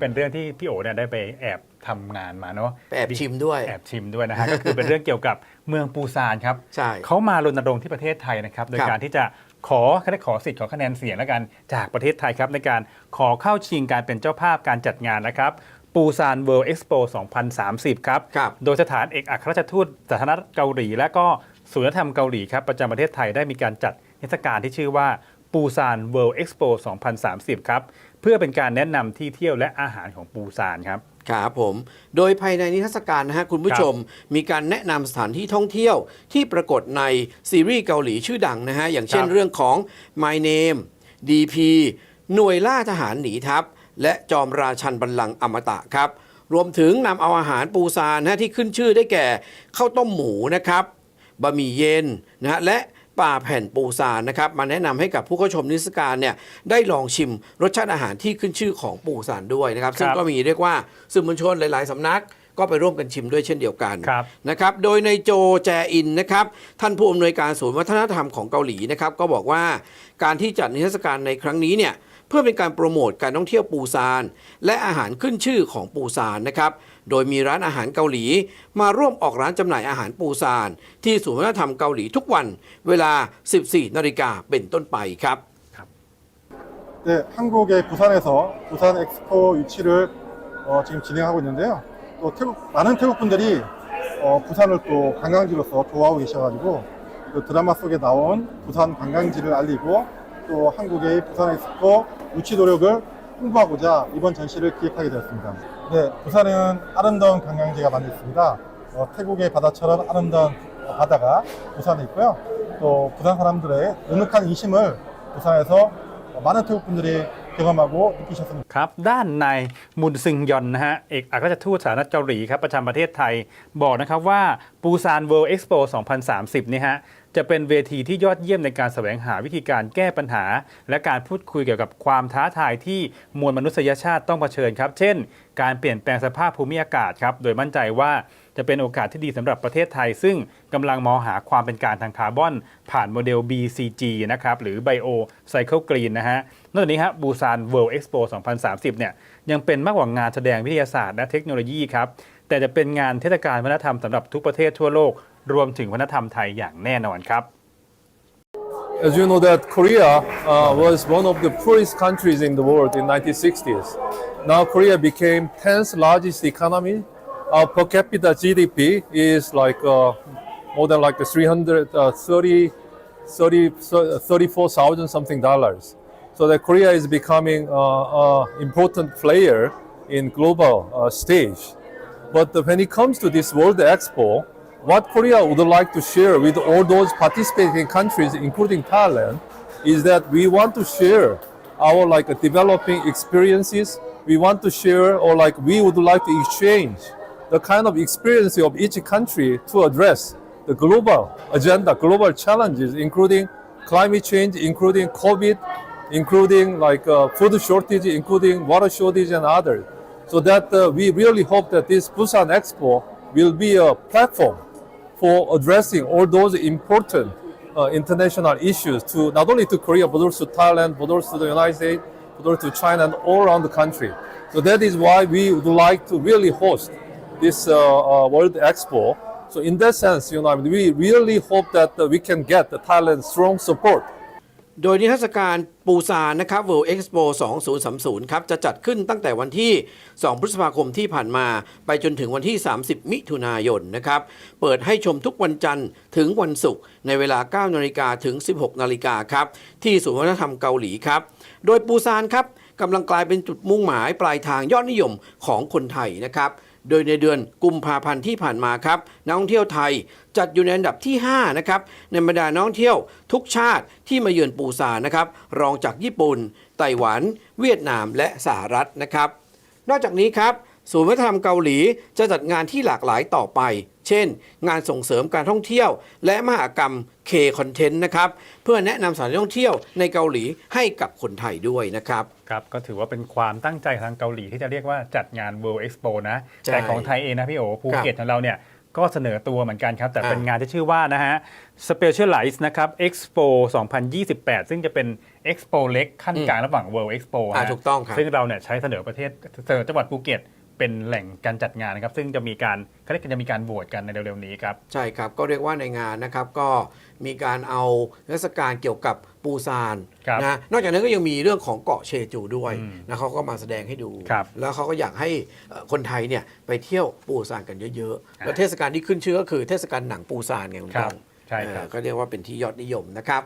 เป็นเรื่องที่พี่โอเนี่ยได้ไปแอบทำงานมาเนาะไปแอบชิมด้วย แอบชิมด้วยนะฮะ ก็คือเป็นเรื่องเกี่ยวกับเมืองปูซานครับใช่เขามารณรงค์ที่ประเทศไทยนะครับโดยครับ การที่จะขอเขาได้ขอสิทธิ์ขอคะแนนเสียงแล้วกันจากประเทศไทยครับในการขอเข้าชิงการเป็นเจ้าภาพการจัดงานนะครับปูซานเวิลด์เอ็กซ์โป2030 ครับ ครับ โดยสถานเอกอัครราชทูตสาธารณรัฐเกาหลี และก็ศูนย์วัฒนธรรมเกาหลีครับประจำประเทศไทยได้มีการจัดเทศกาลที่ชื่อว่าปูซานเวิลด์เอ็กซ์โป2030 ครับเพื่อเป็นการแนะนำที่เที่ยวและอาหารของปูซานครับครับผม โดยภายในนิทรรศการนะฮะคุณผู้ชม มีการแนะนำสถานที่ท่องเที่ยวที่ปรากฏในซีรีส์เกาหลีชื่อดังนะฮะ อย่างเช่นครับเรื่องของ My Name DP หน่วยล่าทหารหนีทัพ และจอมราชันบัลลังก์อมตะครับ รวมถึงนำเอาอาหารปูซานนะฮะที่ขึ้นชื่อได้แก่ข้าวต้มหมูนะครับบะหมี่เย็นนะฮะและ ปลาแผ่นปูซานนะครับมาแนะนำให้กับผู้เข้าชมนิทรรศการเนี่ยได้ลองชิมรสชาติอาหารที่ขึ้นชื่อของปูซานด้วยนะครับซึ่งครับก็มีเรียกว่าสื่อมวลชนหลาย ๆสำนักก็ไปร่วมกันชิมด้วยเช่นเดียวกันครับนะครับ โดยในโจแจอินนะครับ ท่านผู้อำนวยการศูนย์วัฒนธรรมของเกาหลีนะครับ ก็บอกว่าการที่จัดนิทรรศการในครั้งนี้เนี่ย เพื่อเป็นการโปรโมทการท่องเที่ยวปูซาน และอาหารขึ้นชื่อของปูซานนะครับ โดยมีร้านอาหารเกาหลี มาร่วมออกร้านจำหน่ายอาหารปูซาน ที่ศูนย์วัฒนธรรมเกาหลีทุกวันเวลา 14 นาฬิกาเป็นต้นไปครับ 네, 한국의 부산에서 부산 엑스포 유치를 어, 지금 진행하고 있는데요. 또 태국 많은 태국 분들이 어, 부산을 또 관광지로서 좋아하고 계셔가지고 그 드라마 속에 나온 부산 관광지를 알리고 또 한국의 부산 엑스포 유치 노력을 홍보하고자 이번 전시를 기획하게 되었습니다. 네, 부산은 아름다운 관광지가 많이 있습니다. 어, 태국의 바다처럼 아름다운 바다가 부산에 있고요. 또 부산 사람들의 넉넉한 인심을 부산에서 많은 태국 분들이 경험하고 느끼셨으면 ครับด้านนายมุนซึงยอนนะฮะเอกอัครราชทูตสาธารณรัฐเกาหลีครับประจำประเทศไทย บอกนะครับว่า ปูซานเวิลด์เอ็กซ์โป2030 นี่ฮะ จะเป็นเวทีที่ยอดเยี่ยมในการแสวงหาวิธีการแก้ปัญหา และการพูดคุยเกี่ยวกับความท้าทายที่มวลมนุษยชาติต้องเผชิญครับ เช่น การเปลี่ยนแปลงสภาพภูมิอากาศครับ โดยมั่นใจว่าจะเป็นโอกาสที่ดีสำหรับประเทศไทย ซึ่งกำลังมองหาความเป็นการทางคาร์บอน ผ่านโมเดล BCG นะครับ หรือ Bio Cycle Green นะฮะ นอกจากนี้ครับบูซาน World Expo 2030 เนี่ย ยังเป็นมากกว่างานแสดงวิทยาศาสตร์และเทคโนโลยีครับ แต่จะเป็นงานเทศกาลวัฒนธรรมสำหรับทุกประเทศทั่วโลก รวมถึงวัฒนธรรมไทยอย่างแน่นอนครับ As you know that Korea uh, was one of the poorest countries in the world in 1960s. Now Korea became 10th largest economy. Our per capita GDP is like uh, more than like 330, 30, 34,000 something dollars. So that Korea is becoming uh, an important player in global uh, stage. But when it comes to this World Expo, what Korea would like to share with all those participating countries, including Thailand, is that we want to share our like developing experiences. We want to share, or like we would like to exchange the kind of experience of each country to address the global agenda, global challenges, including climate change, including COVID, including like uh, food shortage, including water shortage and others. So that uh, we really hope that this Busan Expo will be a platform for addressing all those important uh, international issues to not only to Korea but also to Thailand, but also to the United States, but also to China and all around the country. So that is why we would like to really host this uh, uh, World Expo. So in that sense, you know, I mean, we really hope that uh, we can get the Thailand's strong support โดยนิทรรศการปูซานนะครับ World Expo 2030 ครับ จะจัดขึ้นตั้งแต่วันที่ 2 พฤษภาคมที่ผ่านมา ไปจนถึงวันที่ 30 มิถุนายนนะครับ เปิดให้ชมทุกวันจันทร์ถึงวันศุกร์ในเวลา 9 นาฬิกาถึง 16 นาฬิกาครับ ที่ศูนย์วัฒนธรรมเกาหลีครับ โดยปูซานครับกำลังกลายเป็นจุดมุ่งหมายปลายทางยอดนิยมของคนไทยนะครับ โดยในเดือนกุมภาพันธ์ที่ผ่านมาครับนักท่องเที่ยวไทยจัดอยู่ในอันดับที่ 5 นะครับ ในบรรดานักท่องเที่ยวทุกชาติที่มาเยือนปูซานนะครับ รองจากญี่ปุ่น ไต้หวัน เวียดนามและสหรัฐนะครับ นอกจากนี้ครับศูนย์วัฒนธรรมเกาหลีจะจัดงานที่หลากหลายต่อไป เช่น งานส่งเสริมการท่องเที่ยว และมหากรรม K Content นะครับ เพื่อแนะนำสถานที่ท่องเที่ยวในเกาหลีให้กับคนไทยด้วยนะครับ ครับ ก็ถือว่าเป็นความตั้งใจของทางเกาหลีที่จะเรียกว่าจัดงาน World Expo นะใช่แต่ของไทยเองนะพี่โอภูเก็ตของเราเนี่ยก็เสนอตัวเหมือนกันครับ แต่เป็นอ่างงานที่ชื่อว่านะฮะ Specialize นะครับ Expo 2028 ซึ่งจะเป็น Expo เล็กขั้นกลางระหว่าง World Expo อ่าฮะถูกต้องครับซึ่งเราเนี่ยใช้เสนอประเทศเสนอจังหวัดภูเก็ต เป็นแหล่งการจัดงานนะครับ ซึ่งจะมีการเขาเรียกกันจะมีการโหวตกันในเร็วๆนี้ครับ ใช่ครับ ก็เรียกว่าในงานนะครับก็มีการเอาเทศกาลเกี่ยวกับปูซานครับนะนอกจากนั้นก็ยังมีเรื่องของเกาะเชจูด้วยอืมนะเขาก็มาแสดงให้ดู ครับแล้วเขาก็อยากให้เอ่อคนไทยเนี่ยไปเที่ยวปูซานกันเยอะๆ แล้วเทศกาลที่ขึ้นชื่อก็คือเทศกาลหนังปูซานไงคุณครัก้บองใช่ครับ เออก็เรียกว่าเป็นที่ยอดนิยมนะครับ